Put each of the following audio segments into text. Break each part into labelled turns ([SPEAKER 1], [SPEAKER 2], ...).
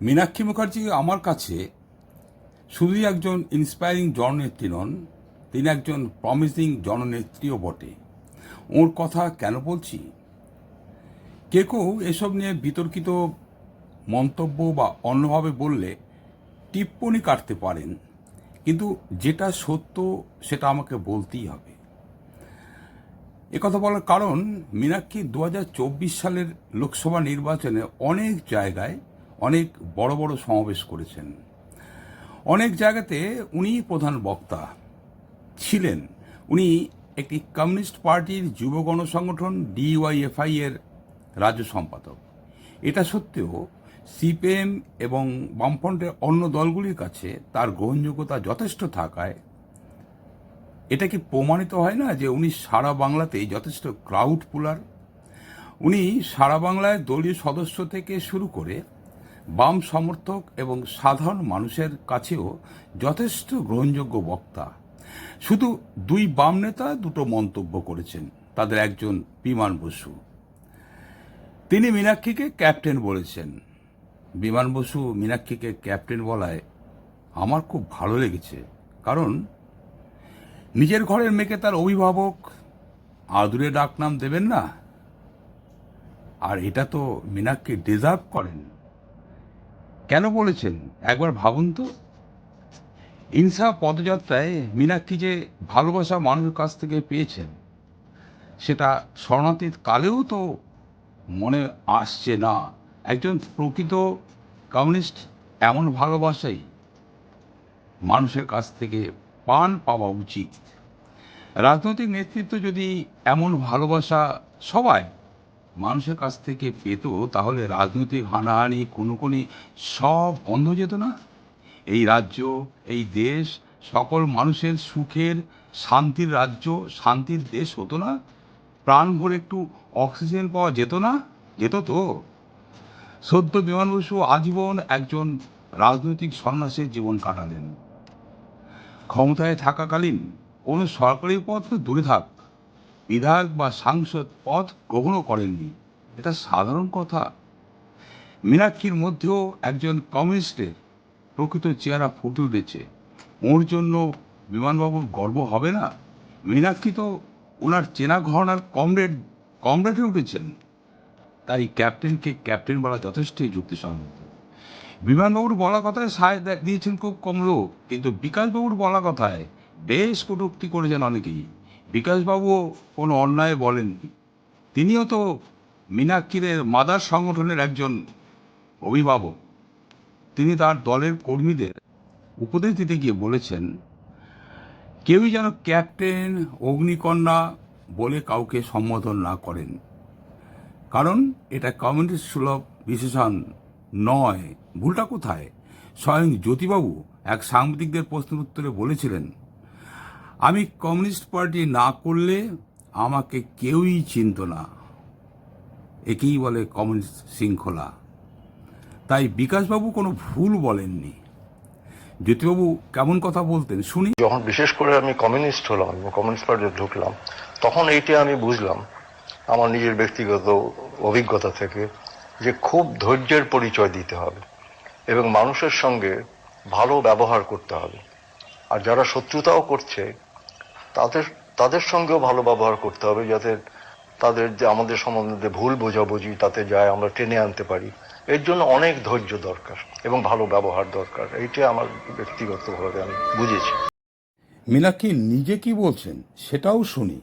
[SPEAKER 1] মীনাক্ষী মুখার্জি আমার কাছে শুধুই একজন ইন্সপায়ারিং জননেত্রী নন, তিনি একজন প্রমিসিং জননেত্রীও বটে। ওর কথা কেন বলছি? কে কেউ এসব নিয়ে বিতর্কিত মন্তব্য বা অন্যভাবে বললে টিপ্পনি কাটতে পারেন, কিন্তু যেটা সত্য সেটা আমাকে বলতেই হবে। একথা বলার কারণ, মীনাক্ষী দু হাজার চব্বিশ সালের লোকসভা নির্বাচনে অনেক জায়গায় অনেক বড় বড় সমাবেশ করেছেন। অনেক জায়গাতে উনি প্রধান বক্তা ছিলেন। উনি একটি কমিউনিস্ট পার্টির যুব গণসংগঠন ডিওয়াইএফআই এর রাজ্য সম্পাদক। এটা সত্ত্বেও সিপিএম এবং বামফ্রন্টের অন্য দলগুলির কাছে তার গ্রহণযোগ্যতা যথেষ্ট থাকায় এটা কি প্রমাণিত হয় না যে উনি সারা বাংলাতেই যথেষ্ট ক্রাউড পুলার উনি সারা বাংলায় দলীয় সদস্য থেকে শুরু করে বাম সমর্থক এবং সাধারণ মানুষের কাছেও যথেষ্ট গ্রহণযোগ্য বক্তা। শুধু দুই বাম নেতা দুটো মন্তব্য করেছেন, তাদের একজন বিমান বসু। তিনি মীনাক্ষীকে ক্যাপ্টেন বলেছেন। বিমান বসু মীনাক্ষীকে ক্যাপ্টেন বলায় আমার খুব ভালো লেগেছে, কারণ নিজের ঘরের মেয়েকে তার অভিভাবক আদুরে ডাকনাম দেবেন না। আর এটা তো মীনাক্ষী ডিজার্ভ করেন। কেন বলেছেন? একবার ভাবুন তো। ইনসাফ পদযাত্রায় মীনাক্ষী যে ভালোবাসা মানুষের কাছ থেকে পেয়েছেন, সেটা স্মরণাতীত কালেও তো মনে আসছে না। একজন প্রকৃত কমিউনিস্ট এমন ভালোবাসাই মানুষের কাছ থেকে পান পাওয়া উচিত। রাজনৈতিক নেতৃত্ব যদি এমন ভালোবাসা সবাই মানুষের কাছ থেকে পেত, তাহলে রাজনৈতিক হানাহানি কোনো খুনোখুনি সব বন্ধ যেত না? এই রাজ্য, এই দেশ, সকল মানুষের সুখের, শান্তির রাজ্য, শান্তির দেশ হতো না? প্রাণ ভরে একটু অক্সিজেন পাওয়া যেত না? যেত তো। সদ্য বিমান বসু আজীবন একজন রাজনৈতিক সন্ন্যাসের জীবন কাটালেন। ক্ষমতায় থাকাকালীন কোনো সরকারি পদ তো দূরে থাক। বিধায়ক বা সাংসদ পদ গ্রহণও করেননি। এটা সাধারণ কথা। মীনাক্ষীর মধ্যেও একজন কমিউনিস্টের প্রকৃত চেহারা ফুটে উঠেছে। ওর জন্য বিমানবাবুর গর্ব হবে না? মীনাক্ষী তো ওনার চেনা ঘরনার কমরেড, কমরেডে উঠেছেন। তাই ক্যাপ্টেনকে ক্যাপ্টেন বলা যথেষ্টই যুক্তিসঙ্গত। বিমানবাবুর বলা কথায় সায় দিয়েছেন খুব কম লোক। কিন্তু বিকাশবাবুর বলা কথায় বেশ কটূক্তি করেছেন অনেকেই। বিকাশবাবুও কোনো অন্যায় বলেননি। তিনিও তো মীনাক্ষীদের মাদার সংগঠনের একজন অভিভাবক। তিনি তার দলের কর্মীদের উপদেশ দিতে গিয়ে বলেছেন, কেউই যেন ক্যাপ্টেন, অগ্নিকন্যা বলে কাউকে সম্বোধন না করেন। কারণ এটা কমিউনিস্ট সুলভ বিশেষণ নয়। ভুলটা কোথায়? স্বয়ং জ্যোতিবাবু এক সাংবাদিকদের প্রশ্নের উত্তরে বলেছিলেন আমি কমিউনিস্ট পার্টি না করলে আমাকে কেউই চিনত না। একেই বলে কমিউনিস্ট শৃঙ্খলা। তাই বিকাশবাবু কোনো ভুল বলেননি। জ্যোতিবাবু কেমন কথা বলতেন, শুনি।
[SPEAKER 2] যখন বিশেষ করে আমি কমিউনিস্ট হলাম, কমিউনিস্ট পার্টিতে ঢুকলাম, তখন এইটা আমি বুঝলাম, আমার নিজের ব্যক্তিগত অভিজ্ঞতা থেকে, যে খুব ধৈর্যের পরিচয় দিতে হবে এবং মানুষের সঙ্গে ভালো ব্যবহার করতে হবে। আর যারা শত্রুতাও করছে তাদের তাদের সঙ্গেও ভালো ব্যবহার করতে হবে যাতে তাদের যে আমাদের সম্বন্ধে ভুল বোঝাবুঝি তাতে যায় আমরা টেনে আনতে পারি। এর জন্য অনেক ধৈর্য দরকার এবং ভালো ব্যবহার দরকার। এইটা আমার ব্যক্তিগতভাবে আমি বুঝেছি।
[SPEAKER 1] মীনাক্ষী নিজে কি বলছেন সেটাও শুনি।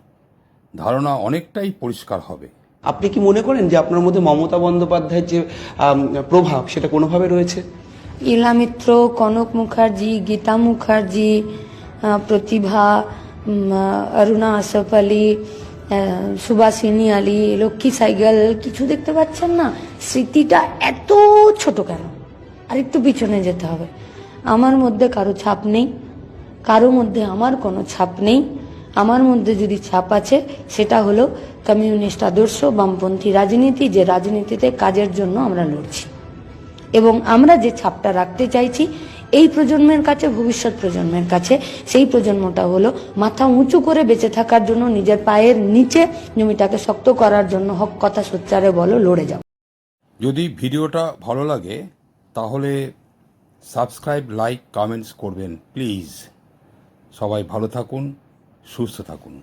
[SPEAKER 1] ধারণা অনেকটাই পরিষ্কার হবে।
[SPEAKER 3] আপনি কি মনে করেন যে আপনার মধ্যে মমতা বন্দ্যোপাধ্যায়ের যে প্রভাব সেটা কোনোভাবে রয়েছে?
[SPEAKER 4] ইলা মিত্র কনক মুখার্জি গীতা মুখার্জি প্রতিভা অরুণা, আসফ আলী সুভাষিনী আলী, লক্ষ্মী সাইকেল, কিছু দেখতে পাচ্ছেন না? স্মৃতিটা এত ছোট কেন? আর একটু পিছনে যেতে হবে। আমার মধ্যে কারও ছাপ নেই। কারও মধ্যে আমার কোনো ছাপ নেই। আমার মধ্যে যদি ছাপ আছে, সেটা হলো কমিউনিস্ট আদর্শ, বামপন্থী রাজনীতি, যে রাজনীতিতে কাজের জন্য আমরা লড়ছি। এবং আমরা যে ছাপটা রাখতে চাইছি এই প্রজন্মের কাছে, ভবিষ্যৎ প্রজন্মের কাছে, সেই প্রজন্মটা হলো মাথা উঁচু করে বেঁচে থাকার জন্য, নিজের পায়ের নিচে জমিটাকে শক্ত করার জন্য, হক কথা সোচ্চারে বলো, লড়ে যাও।
[SPEAKER 1] যদি ভিডিওটা ভালো লাগে, তাহলে সাবস্ক্রাইব, লাইক, কমেন্টস করবেন, প্লিজ। সবাই ভালো থাকুন, সুস্থ থাকুন।